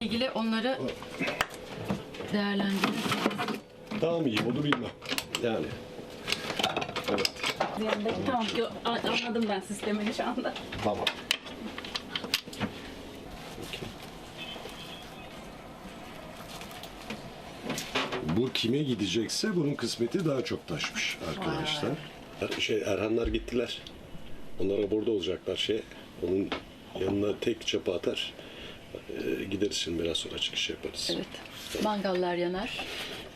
ilgili onları değerlendirin. Daha mı iyi olur bilmem. Yani. Evet. Tamam yo, a- anladım ben sistemini şu anda. Tamam. Bu kime gidecekse bunun kısmeti daha çok taşmış arkadaşlar. Er- Şey Erhanlar gittiler. Onlara burada olacaklar şey. Onun yanına tek çapa atar. Ee, gideriz şimdi biraz sonra çıkış yaparız. Evet. Mangallar yanar.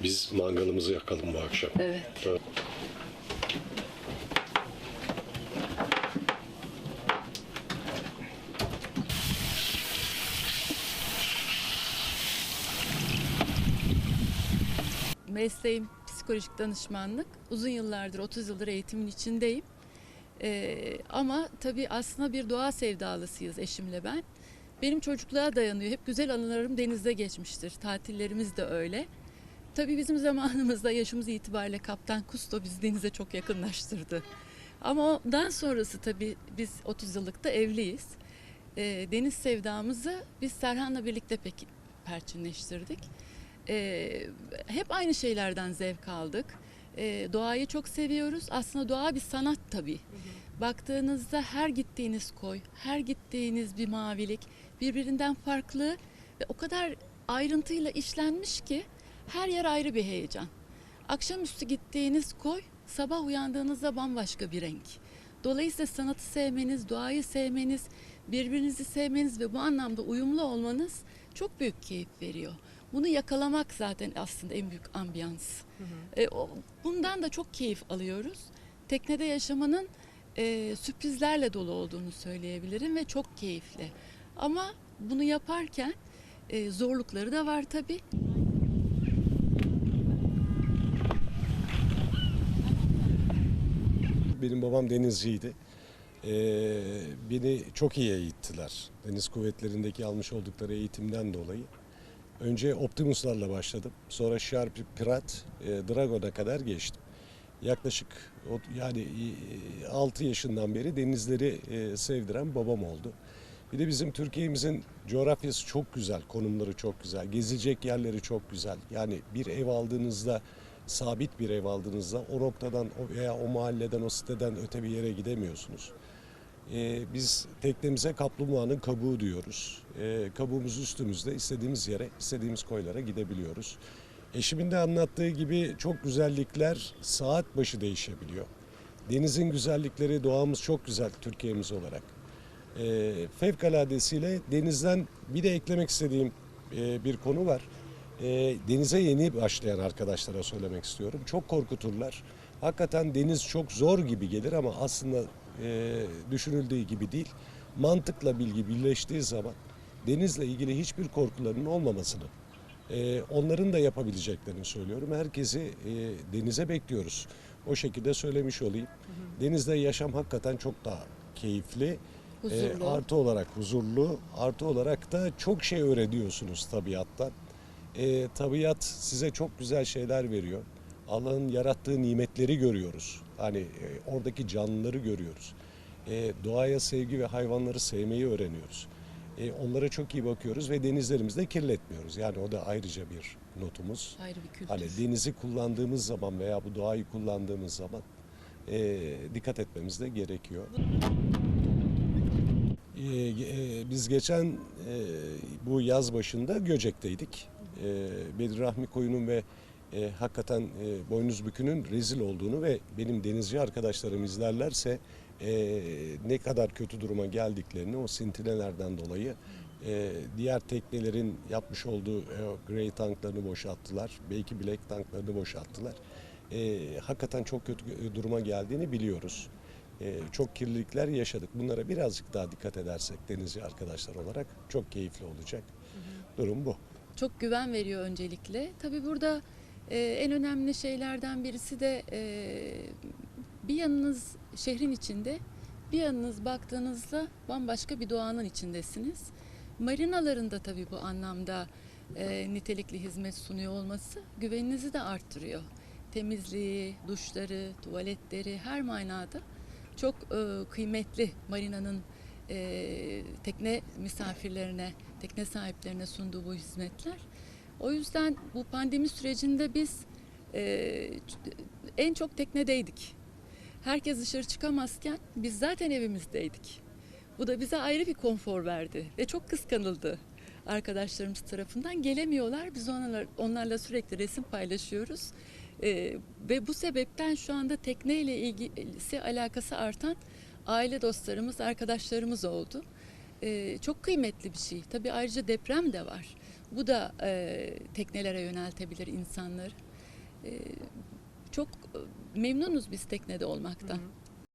Biz mangalımızı yakalım bu akşam. Evet. Tamam. Mesleğim psikolojik danışmanlık. Uzun yıllardır, 30 yıldır eğitimin içindeyim. Ee, ama tabii aslında bir doğa sevdalısıyız eşimle ben. Benim çocukluğa dayanıyor. Hep güzel anılarım denizde geçmiştir. Tatillerimiz de öyle. Tabii bizim zamanımızda yaşımız itibariyle Kaptan Kusto bizi denize çok yakınlaştırdı. Ama ondan sonrası tabii biz 30 yıllık da evliyiz. Ee, deniz sevdamızı biz Serhan'la birlikte pek perçinleştirdik. Ee, hep aynı şeylerden zevk aldık. Ee, doğayı çok seviyoruz. Aslında doğa bir sanat tabii. Baktığınızda her gittiğiniz koy, her gittiğiniz bir mavilik birbirinden farklı ve o kadar ayrıntıyla işlenmiş ki her yer ayrı bir heyecan. Akşamüstü gittiğiniz koy, sabah uyandığınızda bambaşka bir renk. Dolayısıyla sanatı sevmeniz, doğayı sevmeniz, birbirinizi sevmeniz ve bu anlamda uyumlu olmanız çok büyük keyif veriyor. Bunu yakalamak zaten aslında en büyük ambiyans. E, o, bundan da çok keyif alıyoruz. Teknede yaşamanın e, sürprizlerle dolu olduğunu söyleyebilirim ve çok keyifli. Ama bunu yaparken e, zorlukları da var tabii. Benim babam denizciydi. Ee, beni çok iyi eğittiler. Deniz kuvvetlerindeki almış oldukları eğitimden dolayı. Önce Optimus'larla başladım. Sonra Sharp, Pirat, e, Dragon'a kadar geçtim. Yaklaşık yani 6 yaşından beri denizleri e, sevdiren babam oldu. Bir de bizim Türkiye'mizin coğrafyası çok güzel, konumları çok güzel, gezilecek yerleri çok güzel. Yani bir ev aldığınızda, sabit bir ev aldığınızda o noktadan veya o mahalleden, o siteden öte bir yere gidemiyorsunuz. Ee, biz teknemize kaplumbağanın kabuğu diyoruz. Ee, kabuğumuz üstümüzde istediğimiz yere, istediğimiz koylara gidebiliyoruz. Eşimin de anlattığı gibi çok güzellikler saat başı değişebiliyor. Denizin güzellikleri, doğamız çok güzel Türkiye'miz olarak. Ee, fevkaladesiyle denizden bir de eklemek istediğim e, bir konu var. Ee, denize yeni başlayan arkadaşlara söylemek istiyorum. Çok korkuturlar. Hakikaten deniz çok zor gibi gelir ama aslında e, düşünüldüğü gibi değil. Mantıkla bilgi birleştiği zaman denizle ilgili hiçbir korkularının olmamasını, e, onların da yapabileceklerini söylüyorum. Herkesi e, denize bekliyoruz. O şekilde söylemiş olayım. Denizde yaşam hakikaten çok daha keyifli. Huzurlu. E, artı olarak huzurlu, artı olarak da çok şey öğreniyorsunuz tabiattan. E, tabiat size çok güzel şeyler veriyor. Allah'ın yarattığı nimetleri görüyoruz. Hani e, oradaki canlıları görüyoruz. E, doğaya sevgi ve hayvanları sevmeyi öğreniyoruz. E, onlara çok iyi bakıyoruz ve denizlerimizi de kirletmiyoruz. Yani o da ayrıca bir notumuz. Ayrı bir kültür. Hani denizi kullandığımız zaman veya bu doğayı kullandığımız zaman e, dikkat etmemiz de gerekiyor. E, e, biz geçen e, bu yaz başında Göcek'teydik. E, Bedir Rahmi Koyun'un ve e, hakikaten e, Boynuz Bükü'nün rezil olduğunu ve benim denizci arkadaşlarım izlerlerse e, ne kadar kötü duruma geldiklerini o sintinelerden dolayı e, diğer teknelerin yapmış olduğu e, grey tanklarını boşalttılar. Belki black tanklarını boşalttılar. E, hakikaten çok kötü duruma geldiğini biliyoruz. E, çok kirlilikler yaşadık. Bunlara birazcık daha dikkat edersek denizci arkadaşlar olarak çok keyifli olacak. Durum bu. çok güven veriyor öncelikle. Tabii burada e, en önemli şeylerden birisi de e, bir yanınız şehrin içinde, bir yanınız baktığınızda bambaşka bir doğanın içindesiniz. Marinalarında tabii bu anlamda e, nitelikli hizmet sunuyor olması güveninizi de arttırıyor. Temizliği, duşları, tuvaletleri her manada çok e, kıymetli marinanın tekne misafirlerine, tekne sahiplerine sunduğu bu hizmetler. O yüzden bu pandemi sürecinde biz e, en çok teknedeydik. Herkes dışarı çıkamazken biz zaten evimizdeydik. Bu da bize ayrı bir konfor verdi ve çok kıskanıldı arkadaşlarımız tarafından. Gelemiyorlar. Biz onlarla, onlarla sürekli resim paylaşıyoruz. Ee, ve bu sebepten şu anda tekneyle ilgisi alakası artan aile dostlarımız, arkadaşlarımız oldu. Ee, çok kıymetli bir şey. Tabii ayrıca deprem de var. Bu da e, teknelere yöneltebilir insanları. Ee, çok e, memnunuz biz teknede olmaktan.